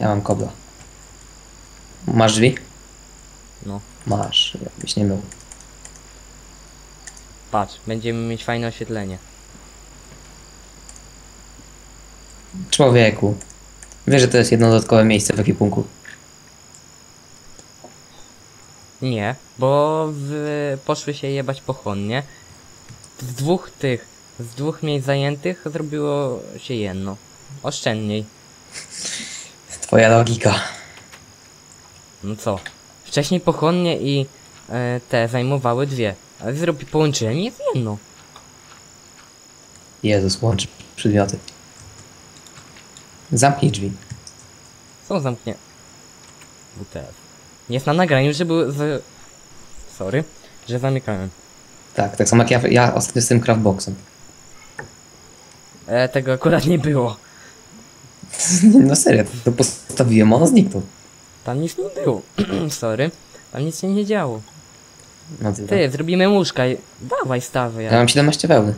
Ja mam kobla. Masz drzwi? No. Masz, jakbyś nie miał. Patrz, będziemy mieć fajne oświetlenie. Człowieku. Wiesz, że to jest jedno dodatkowe miejsce w ekwipunku. Nie, bo w, poszły się jebać pochłonnie. Z dwóch tych, z dwóch miejsc zajętych zrobiło się jedno. Oszczędniej. Twoja logika. No co? Wcześniej pochłonnie i e, te zajmowały dwie. Ale zrobi połączyłem jest jedno. Jezus, łączy przedmioty. Zamknij drzwi. Są zamknie. WTF. Jest na nagraniu, że był z... Sorry, że zamykałem. Tak, tak samo jak ja, ja ostatnio z tym craftboxem. E, tego akurat nie było. No serio, to postawiłem, on zniknął. Tam nic nie było. Sorry. Tam nic się nie działo. No ty, Ty, zrobimy łóżka. i- Dawaj stawy. Ja mam 17 wełny.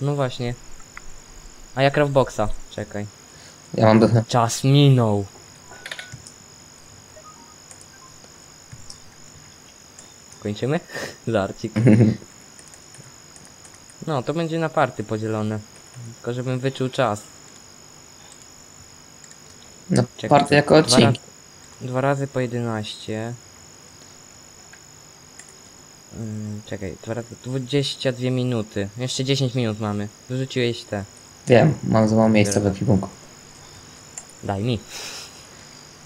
No właśnie. A ja craftboxa. Czekaj. Ja mam do... Czas minął. Kończymy? Żarcik. No, to będzie na party podzielone. Tylko żebym wyczuł czas. Czekaj, party jako dwa, ra odcinki. dwa razy po 11. Ym, czekaj, dwa razy 22 minuty. Jeszcze 10 minut mamy. Wyrzuciłeś te. Wiem, mam za mało miejsca w ekwipunku. Daj mi.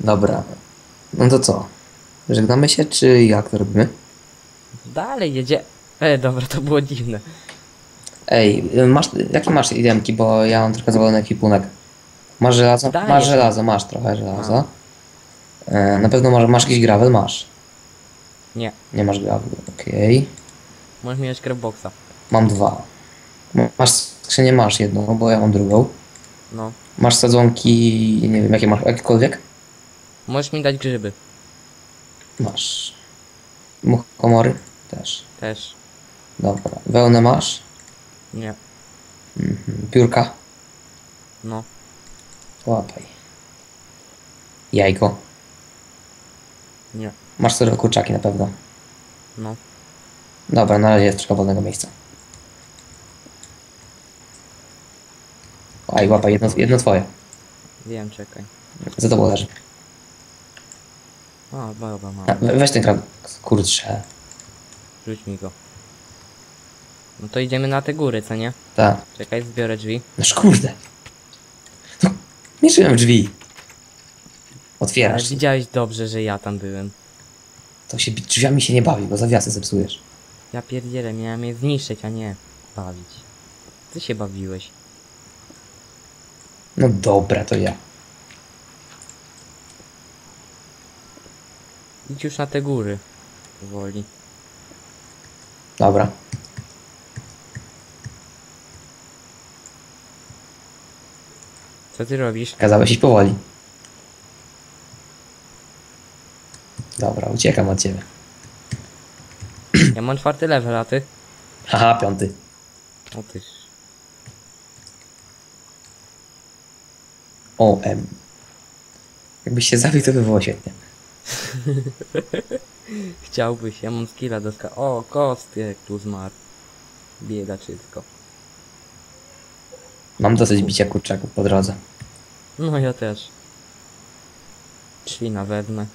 Dobra. No to co? Żegnamy się, czy jak to robimy? Dalej jedzie. E, dobra, to było dziwne. Ej, masz, jakie masz idemki, bo ja mam trochę zawalony ekwipunek. Masz żelazo? Dajesz masz żelazo, masz trochę żelaza. E, na pewno masz, masz jakiś gravel? Masz. Nie. Nie masz gravel, okej. Możesz mieć craftboxa. Mam dwa. Masz skrzynię, masz jedną, bo ja mam drugą. No. Masz sadzonki, nie wiem jakie masz, jakiekolwiek? Możesz mi dać grzyby. Masz. Muchomory? Też. Też. Dobra. Wełnę masz? Nie. Mhm. Piórka? No. Łapaj. Jajko. Nie. Masz surowe kurczaki na pewno. No. Dobra, na razie jest trochę wolnego miejsca. Aj, łapaj, jedno, jedno twoje. Wiem, czekaj. Za tobą leży. O, dobra, mam. A, we- weź ten krab. Kurczę. Rzuć mi go. No to idziemy na te góry, co nie? Tak. Czekaj, zbiorę drzwi. Noż kurde. Mierzyłem drzwi. Ale Otwierasz. widziałeś dobrze, że ja tam byłem. To się drzwiami się nie bawi, bo zawiasy zepsujesz. Ja pierdzielę, miałem je zniszczyć, a nie bawić. Ty się bawiłeś. No dobra, to ja. Idź już na te góry. Powoli. Dobra. Co ty robisz? Kazałeś iść powoli. Dobra, uciekam od ciebie. Ja mam czwarty level, a ty? Haha, piąty. O tyż. O, M. Jakbyś się zabił, to by było świetnie. Chciałbyś, ja mam skilla do ska... O, kostek tu zmarł. Biedaczysko. Mam dosyć bicia kurczaków po drodze. No ja też. Ślina wezmę.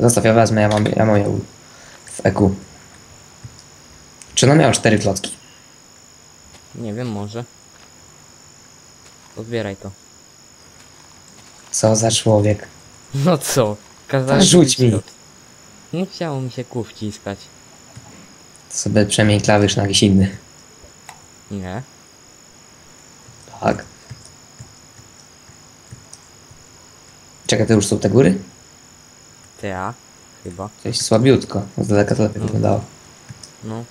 Zostaw, ja wezmę, ja mam, ja mam ją w EQ. Czy ona miała cztery klocki? Nie wiem, może. Pozbieraj to. Co za człowiek. No co? Kazałeś A rzuć mi. Nie chciało mi się kół wciskać. To sobie przemień klawisz na jakiś inny. Nie. Tak. Czekaj, to już są te góry? Ty, a? Chyba. Coś słabiutko. Z daleka to lepiej wyglądało. No.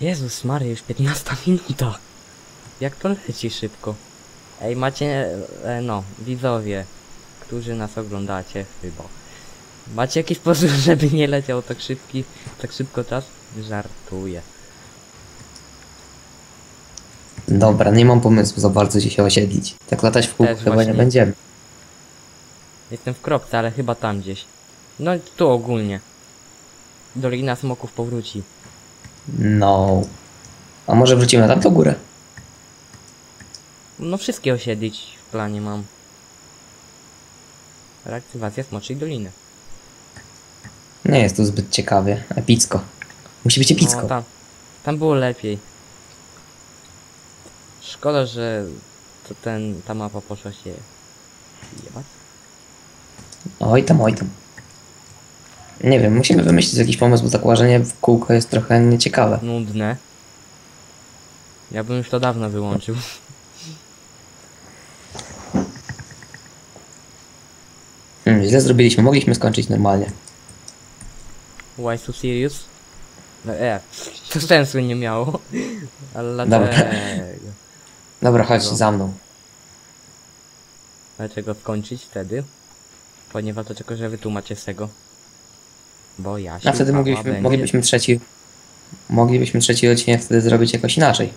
Jezus Maria, już 15 minuta. Jak to leci szybko. Ej, macie, e, no, widzowie, którzy nas oglądacie chyba. Macie jakiś sposób, żeby nie leciał tak szybki, tak szybko czas? Żartuję. Dobra, nie mam pomysłu za bardzo gdzie się osiedlić. Tak latać w kółko Też chyba właśnie. nie będziemy. Jestem w kropce, ale chyba tam gdzieś. No tu ogólnie. Dolina Smoków powróci. No. A może wrócimy na tamtą górę? No wszystkie osiedlić w planie mam. Reaktywacja Smoczej Doliny. Nie jest tu zbyt ciekawie. Epicko. Musi być epicko. No, tam, tam było lepiej. Szkoda, że to ten, ta mapa poszła się jebać. Oj tam, oj tam. Nie wiem, musimy wymyślić jakiś pomysł, bo tak łażenie w kółko jest trochę nieciekawe. Nudne. Ja bym już to dawno wyłączył. Hmm, źle zrobiliśmy, mogliśmy skończyć normalnie. Why so serious? No, e, to sensu nie miało. Ale dlaczego? Dobra, chodź No. za mną. Dlaczego skończyć wtedy? Ponieważ dlaczego, że wy tu macie z tego? Bo ja się A wtedy moglibyśmy, będzie- moglibyśmy trzeci... Moglibyśmy trzeci odcinek wtedy zrobić jakoś inaczej.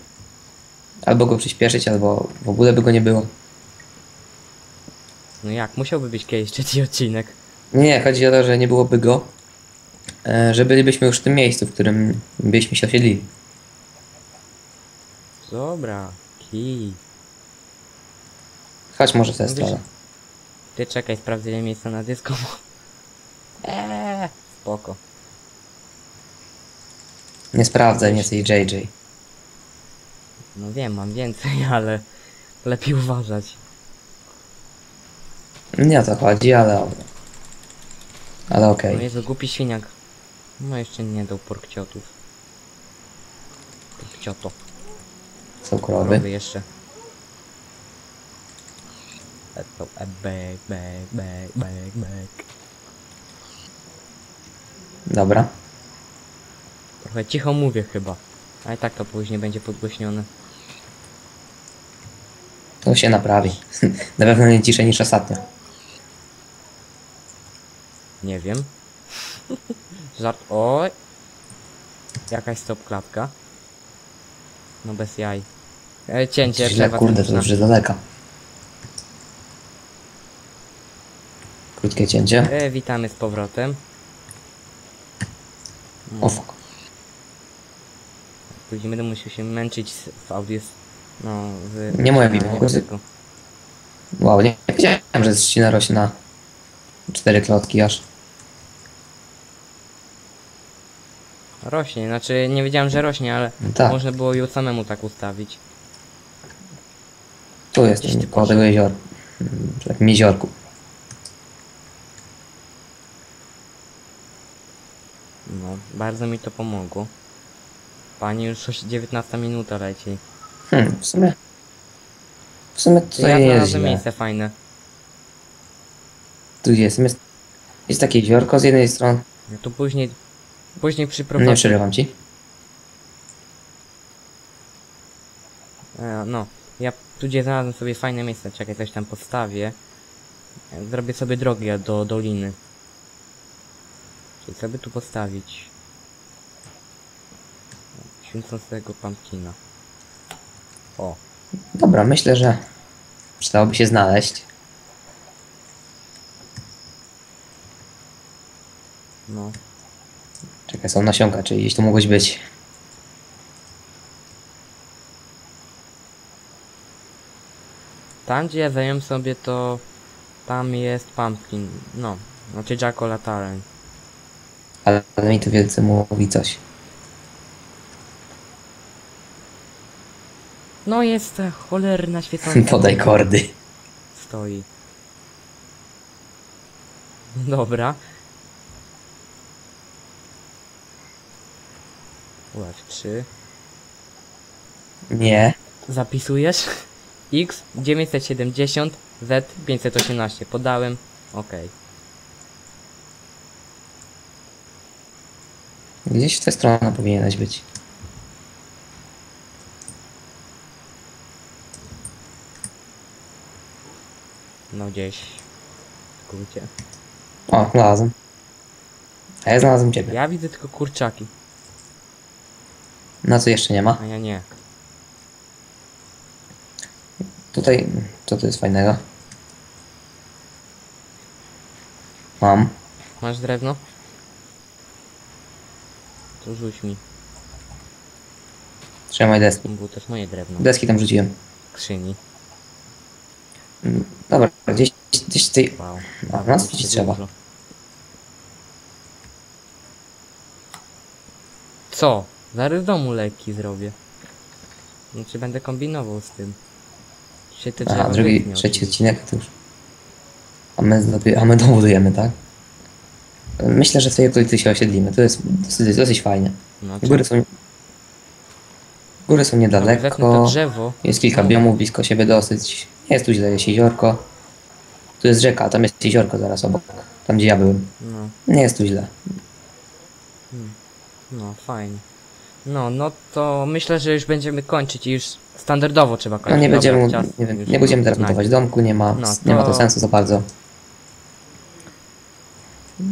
Albo go przyspieszyć, albo w ogóle by go nie było. No jak, musiałby być kiedyś trzeci odcinek. Nie, chodzi o to, że nie byłoby go, e, że bylibyśmy już w tym miejscu, w którym byliśmy się osiedlili. Dobra, kij. Chodź może w tę stronę. Ty czekaj, sprawdzę ile miejsca na dysko. Eee, spoko. Nie sprawdzaj, nie jesteś JJ. No wiem, mam więcej, ale lepiej uważać. Nie o to chodzi, ale dobra. Ale okej. No Jezu, głupi świniak. No jeszcze nie dał porkciotów. Porkcioto. Krowy. jeszcze. Dobra. Trochę cicho mówię chyba. A i tak to później będzie podgłośnione. To się naprawi. Na pewno nie ciszej niż ostatnio. Nie wiem. Żart. Oj. Jakaś stop klatka. No bez jaj. E, cięcie. Źle, kurde, to już jest daleka. Krótkie cięcie. E, witamy z powrotem. O fuck. Później będę musiał się męczyć z- w audio. No, w... Nie moja wina. Wow, nie nie wiedziałem, że trzcina rośnie na cztery klotki aż. Rośnie, znaczy nie wiedziałem, że rośnie, ale No tak. można było ją samemu tak ustawić. Tu jest, Gdzieś ty koło tego jeziora. Mm, W takim jeziorku. No, bardzo mi to pomogło. Pani już oś- 19 minuta leci. Hmm, w sumie... W sumie To ja nie jest znalazłem źle. miejsce fajne. Tu jest, jest, jest takie jeziorko z jednej strony. No to później, później Nie przyprowadzę. przerywam ci. E, no, ja tu gdzie znalazłem sobie fajne miejsce, czekaj, coś tam postawię. Zrobię sobie drogę do doliny. Czyli by tu postawić? Święcącego pumpkina. O, Dobra, myślę, że przydałoby się znaleźć. no. Czekaj, są nasionka, czyli gdzieś tu mogłeś być. Tam gdzie ja zająłem sobie to... Tam jest pumpkin, no. Znaczy Jack O'Lataren. Ale, ale mi to wielce mówi coś. No jest cholerna świecąca. Podaj kordy. Stoi. Dobra. UF3. Nie. Zapisujesz? X 970 Z 518. Podałem. Okej. Gdzieś w tę stronę powinieneś być. No gdzieś. W skrócie. O, znalazłem. A ja znalazłem ciebie. Ja widzę tylko kurczaki. Na co jeszcze nie ma? A ja nie. Tutaj, co tu jest fajnego? Mam. Masz drewno? To rzuć mi. Trzymaj deski. To jest moje drewno. Deski tam rzuciłem. Skrzyni. Mm, Dobra, gdzieś, gdzieś tej... Wow. A, nas widzieć trzeba. Dużo. Co? Zaraz domu leki zrobię. Znaczy będę kombinował z tym. Się te A, drugi, wytnie trzeci oczywiście. odcinek to już. A my, zdoby- a my dowodujemy, tak? Myślę, że w tej okolicy się osiedlimy. To jest dosyć, dosyć fajnie. No, Góry są... Góry są niedaleko. drzewo. Jest kilka biomów blisko siebie dosyć. Nie jest tu źle, jest jeziorko. Tu jest rzeka, tam jest jeziorko zaraz obok. Tam gdzie ja byłem. No, Nie jest tu źle. no, fajnie. No, no to myślę, że już będziemy kończyć i już standardowo trzeba kończyć. No nie Dobra, będziemy, nie, już nie będziemy teraz budować domku, nie ma, No, nie ma to to- sensu za bardzo.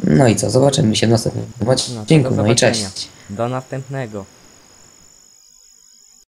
No i co, zobaczymy się w następnym No, to odcinku. do No i zobaczenia. cześć. Do następnego.